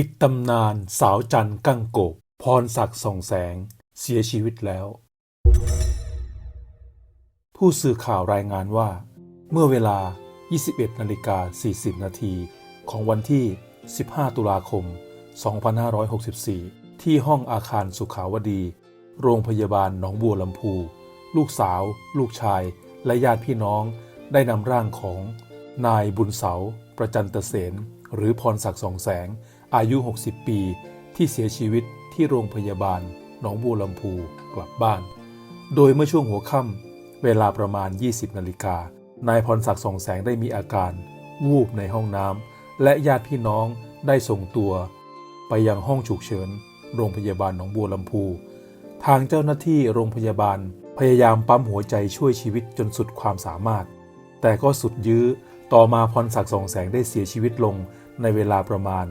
ปิดตำนานสาวจันกั้งโกบพรศักดิ์ส่องแสง เสียชีวิตแล้ว ผู้สื่อข่าวรายงานว่า เมื่อเวลา 21นาฬิกา40 นาทีของวันที่ 15 ตุลาคม 2564 ที่ห้องอาคารสุขาวดี โรงพยาบาลหนองบัวลำพู ลูกสาว ลูกชาย และญาติพี่น้องได้นำร่างของ นายบุญเสา ประจันตเสนหรือพรศักดิ์สองแสง อายุ 60 ปี ที่เสียชีวิตที่โรงพยาบาล หนองบัวลำพูกลับบ้าน โดยเมื่อช่วงหัวค่ำเวลาประมาณ 20 นาฬิกานายพรศักดิ์สองแสงได้มีอาการ วูบในห้องน้ำและญาติพี่น้องได้ส่งตัว ไปยังห้องฉุกเฉิน โรงพยาบาลหนองบัวลำพู ทางเจ้าหน้าที่โรงพยาบาลพยายามปั๊มหัวใจช่วยชีวิตจนสุดความสามารถ แต่ก็สุดยื้อ ต่อมาพรศักดิ์สองแสงได้เสียชีวิตลงในเวลาประมาณ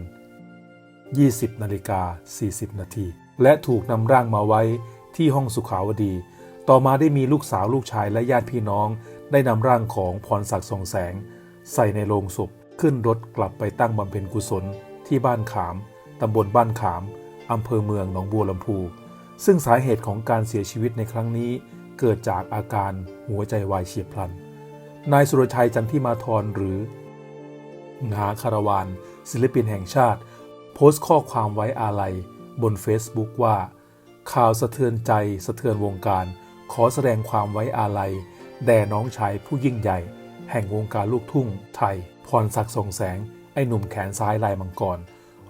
20นาฬิกา40 นาที และถูกนำร่างมาไว้ที่ห้องสุขาวดี ต่อมาได้มีลูกสาวลูกชายและญาติพี่น้อง ได้นำร่างของพรศักดิ์สองแสง ใส่ในโลงศพขึ้นรถกลับไปตั้งบำเพ็ญกุศล ที่บ้านขามตำบลบ้านขามอำเภอเมืองหนองบัวลำพู ซึ่งสาเหตุของการเสียชีวิตในครั้งนี้ เกิดจากอาการหัวใจวายเฉียบพลัน นายสุรชัยจันทิมาธรหรือ งาคารวานศิลปินแห่งชาติ โพสต์ข้อความไว้อาลัยบน Facebook ว่า ข่าวสะเทือนใจสะเทือนวงการ ขอแสดงความไว้อาลัย แด่น้องชายผู้ยิ่งใหญ่ แห่งวงการลูกทุ่ง ไทย พรศักดิ์ส่องแสง ไอ้หนุ่มแขนซ้ายลายมังกร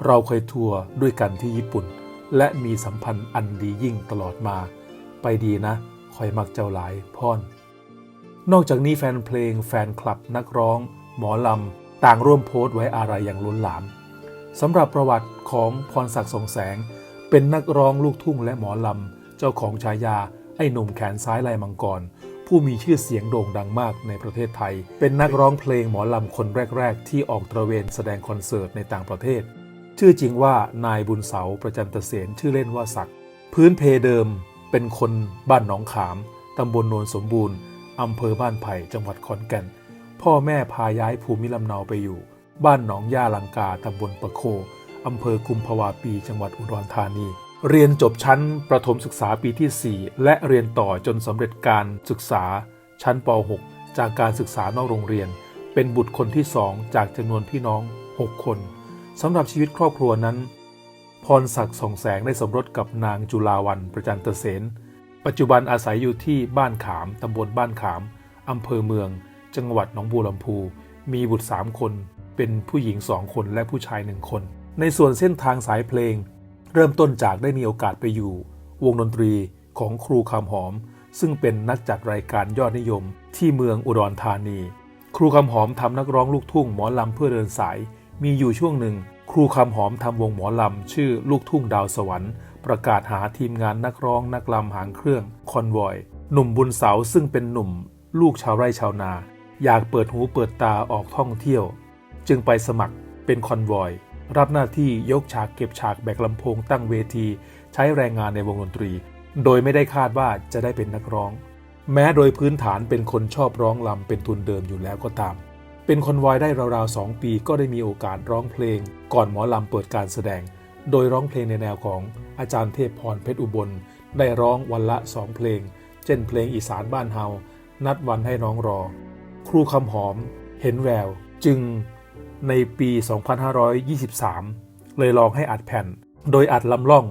เราเคยทัวร์ด้วยกันที่ญี่ปุ่น และมีสัมพันธ์อันดียิ่งตลอดมา ไปดีนะคอยมักเจ้าหลายพ่อนนอกจากนี้แฟนเพลงแฟนคลับนักร้อง หมอลำ ต่างร่วมโพสต์ไว้อะไรอย่างล้นหลาม สำหรับประวัติของพรศักดิ์สองแสง เป็นนักร้องลูกทุ่งและหมอลำ เจ้าของฉายา ไอ้หนุ่มแขนซ้ายลายมังกร ผู้มีชื่อเสียงโด่งดังมากในประเทศไทย เป็นนักร้องเพลงหมอลำคนแรก ๆ ที่ออกตระเวนแสดงคอนเสิร์ตในต่างประเทศ ชื่อจริงว่านายบุญเสาประจันตเสนชื่อเล่นว่าศักดิ์พื้นเพเดิมเป็นคนบ้านหนองขาม ตำบลโนนสมบูรณ์อำเภอบ้านไผ่จังหวัดขอนแก่น พ่อแม่พาย้ายภูมิลำเนาไปอยู่ บ้านหนองยาลังกาตำบลประโคอำเภอกุมภาวาปี จังหวัดอุดรธานี เรียนจบชั้นประถมศึกษาปีที่ 4 และเรียนต่อจนสำเร็จการศึกษา ชั้นป .6 จากการศึกษานอกโรงเรียน เป็นบุตรคนที่สองจากจำนวนพี่น้อง 6 คนสำหรับชีวิตครอบครัวนั้น พรศักดิ์ส่องแสงได้สมรสกับนางจุลาวันประจันตเสนปัจจุบันอาศัยอยู่ที่บ้านขามตำบลบ้านขามอำเภอเมือง จังหวัดหนองบัวลำพู มีบุตร3คน เป็นผู้หญิง2คนและผู้ชาย1คน ในส่วนเส้นทางสายเพลง เริ่มต้นจากได้มีโอกาสไปอยู่ วงดนตรีของครูคำหอม ซึ่งเป็นนักจัดรายการยอดนิยม ที่เมืองอุดรธานี ครูคำหอมทำนักร้องลูกทุ่งหมอลำเพื่อเดินสาย มีอยู่ช่วงหนึ่ง ครูคำหอมทำวงหมอลำชื่อลูกทุ่งดาวสวรรค์ ประกาศหาทีมงานนักร้องนักลำหางเครื่องคอนวอยหนุ่มบุญเสาซึ่งเป็นหนุ่ม ลูกชาวไร่ชาวนา อยากเปิดหูเปิดตาออกท่องเที่ยว จึงไปสมัครเป็นคอนวอย รับหน้าที่ยกฉากเก็บฉากแบกลำโพงตั้งเวที ใช้แรงงานในวงดนตรี โดยไม่ได้คาดว่าจะได้เป็นนักร้อง แม้โดยพื้นฐานเป็นคนชอบร้องลำเป็นทุนเดิมอยู่แล้วก็ตาม เป็นคอนวอยได้ราวๆสองปีก็ได้มีโอกาสร้องเพลง ก่อนหมอลำเปิดการแสดง โดยร้องเพลงในแนวของอาจารย์เทพพรเพชรอุบล ได้ร้องวันละสองเพลง เช่นเพลงอีสานบ้านเฮานัดวันให้น้องรอ ครูคำหอม เห็นแวว จึง ในปี 2523 เลยลองให้อัดแผ่น โดยอัดลำล่อง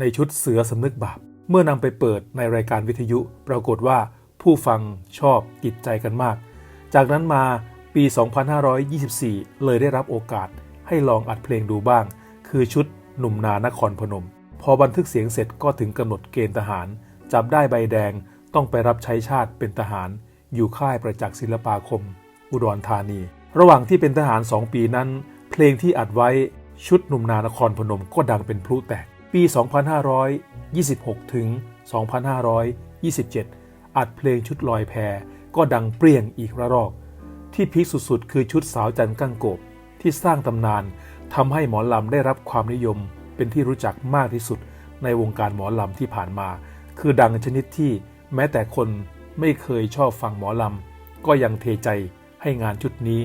ในชุดเสือสำนึกบาป เมื่อนำไปเปิดในรายการวิทยุ ปรากฏว่าผู้ฟังชอบติดใจกันมาก จากนั้นมาปี 2524 เลยได้รับโอกาสให้ลองอัดเพลงดูบ้าง คือชุดหนุ่มนานครพนม พอบันทึกเสียงเสร็จก็ถึงกำหนดเกณฑ์ทหาร จับได้ใบแดงต้องไปรับใช้ชาติเป็นทหาร อยู่ค่ายประจักษ์ศิลปาคม อุดรธานี ระหว่างที่เป็นทหาร 2 ปีนั้น เพลงที่อัดไว้ชุดหนุ่มนานครพนมก็ดังเป็นพลุแตก ปี 2526 ถึง 2527 อัดเพลงชุดลอยแพก็ดังเปรี้ยงอีกระรอก ที่พีคสุดๆ คือชุดสาวจันกั้งโกบ ที่สร้างตำนานทำให้หมอลำได้รับความนิยม เป็นที่รู้จักมากที่สุดในวงการหมอลำที่ผ่านมา คือดังชนิดที่แม้แต่คนไม่เคยชอบฟังหมอลำก็ยังเทใจให้งานชุดนี้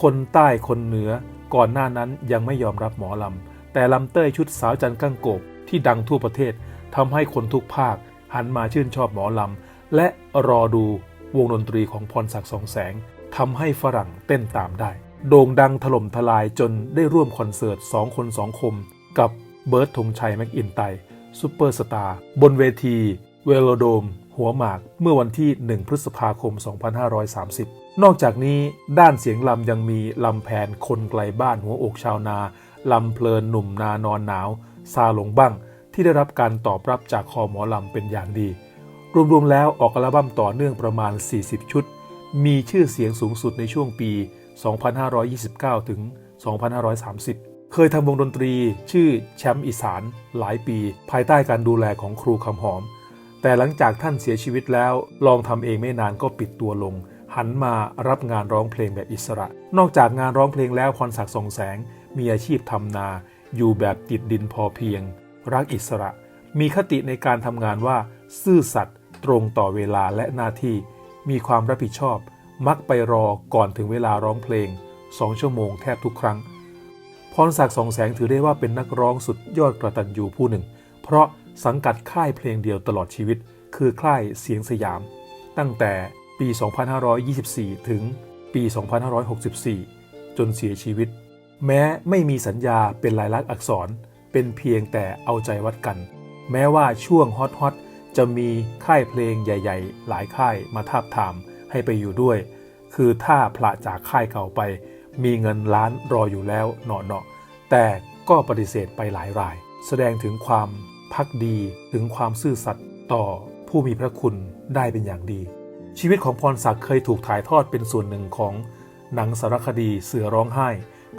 คนใต้คนเหนือ ก่อนหน้านั้นยังไม่ยอมรับหมอลำ แต่ลำเต้ยชุดสาวจันกั้งโกบที่ดังทั่วประเทศทำให้คนทุกภาค หันมาชื่นชอบหมอลำ และรอดูวงดนตรีของพรศักดิ์สองแสงทำให้ฝรั่งเต้นตามได้ โด่งดังถล่มทลายจนได้ร่วมคอนเสิร์ต2คน2คม กับเบิร์ตธงชัยแม็กอินไตซูเปอร์สตาร์บนเวทีเวโลโดม หัวหมากเมื่อวันที่ 1 พฤษภาคม 2530 นอกจากนี้ด้านเสียงลำยังมีลำแพนคนไกลบ้านหัวอกชาวนาลำเพลินหนุ่มนานอนหนาว ซาหลงบ้าง ที่ได้รับการตอบรับจากคอหมอลำเป็นอย่างดี รวมๆแล้วออกอัลบั้มต่อเนื่องประมาณ 40 ชุด มีชื่อเสียงสูงสุดในช่วงปี 2529 ถึง 2530เคยทำวงดนตรีชื่อแชมป์อีสานหลายปี ภายใต้การดูแลของครูคำหอม แต่หลังจากท่านเสียชีวิตแล้ว ลองทำเองไม่นานก็ปิดตัวลง หันมารับงานร้องเพลงแบบอิสระ นอกจากงานร้องเพลงแล้วพรศักดิ์สองแสง มีอาชีพทำนา อยู่แบบติดดินพอเพียง รักอิสระ มีคติในการทำงานว่า ซื่อสัตย์ตรงต่อเวลาและหน้าที่ มีความรับผิดชอบ มักไปรอก่อนถึงเวลาร้องเพลง2ชั่วโมงแทบทุกครั้งพรศักดิ์สองแสงถือได้ว่าเป็นนักร้องสุดยอดกระตันยูผู้หนึ่ง เพราะ สังกัดค่ายเพลงเดียวตลอดชีวิต คือค่ายเสียงสยาม ตั้งแต่ปี 2524 ถึงปี 2564 จนเสียชีวิต แม้ไม่มีสัญญาเป็นลายลักษณ์อักษร เป็นเพียงแต่เอาใจวัดกัน แม้ว่าช่วงฮอตฮอตจะมีค่ายเพลงใหญ่ ๆ หลายค่ายมาทาบทามให้ไปอยู่ด้วย คือถ้าพละจากค่ายเก่าไป มีเงินล้านรออยู่แล้วเนาะๆแต่ก็ปฏิเสธไปหลายราย แสดงถึงความ พักดีถึงความซื่อสัตย์ต่อผู้มีพระคุณได้เป็นอย่างดี ชีวิตของพรศักดิ์เคยถูกถ่ายทอดเป็นส่วนหนึ่งของหนังสารคดีเสือร้องไห้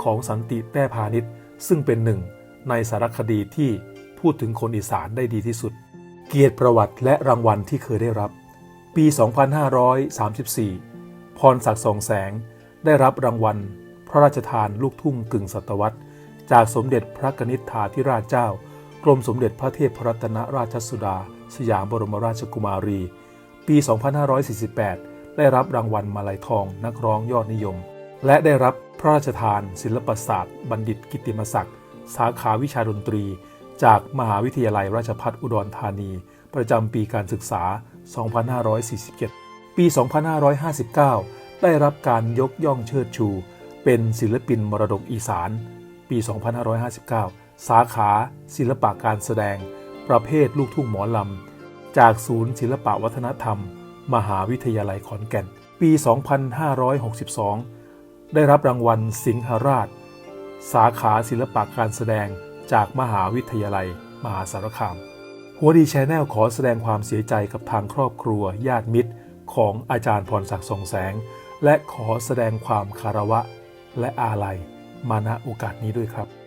ของสันติแต้พาณิชย์ซึ่งเป็นหนึ่งในสารคดีที่พูดถึงคนอีสานได้ดีที่สุด เกียรติประวัติและรางวัลที่เคยได้รับ ปี 2534 พรศักดิ์สองแสงได้รับรางวัล พระราชทานลูกทุ่งกึ่งศตวรรษ จากสมเด็จพระกนิษฐาธิราชเจ้า กรมสมเด็จพระเทพรัตนราชสุดา สยามบรมราชกุมารี ปี 2548 ได้รับรางวัลมาลัยทองนักร้องยอดนิยม และได้รับพระราชทานศิลปศาสตร์ บัณฑิตกิติมศักดิ์ สาขาวิชาดนตรี จากมหาวิทยาลัยราชภัฏอุดรธานี ประจำปีการศึกษา 2547 ปี 2559 ได้รับการยกย่องเชิดชู เป็นศิลปินมรดกอีสาน ปี 2559 สาขาศิลปะการแสดง ประเภทลูกทุ่งหมอลำ จากศูนย์ศิลปะวัฒนธรรม มหาวิทยาลัยขอนแก่น ปี 2562 ได้รับรางวัลสิงหราช สาขาศิลปะการแสดงจากมหาวิทยาลัย มหาสารคาม หัวดีแชนแนลขอแสดงความเสียใจกับทางครอบครัวญาติมิตร ของอาจารย์พรศักดิ์สองแสง และขอแสดงความคารวะและอาลัยมาณโอกาสนี้ด้วยครับ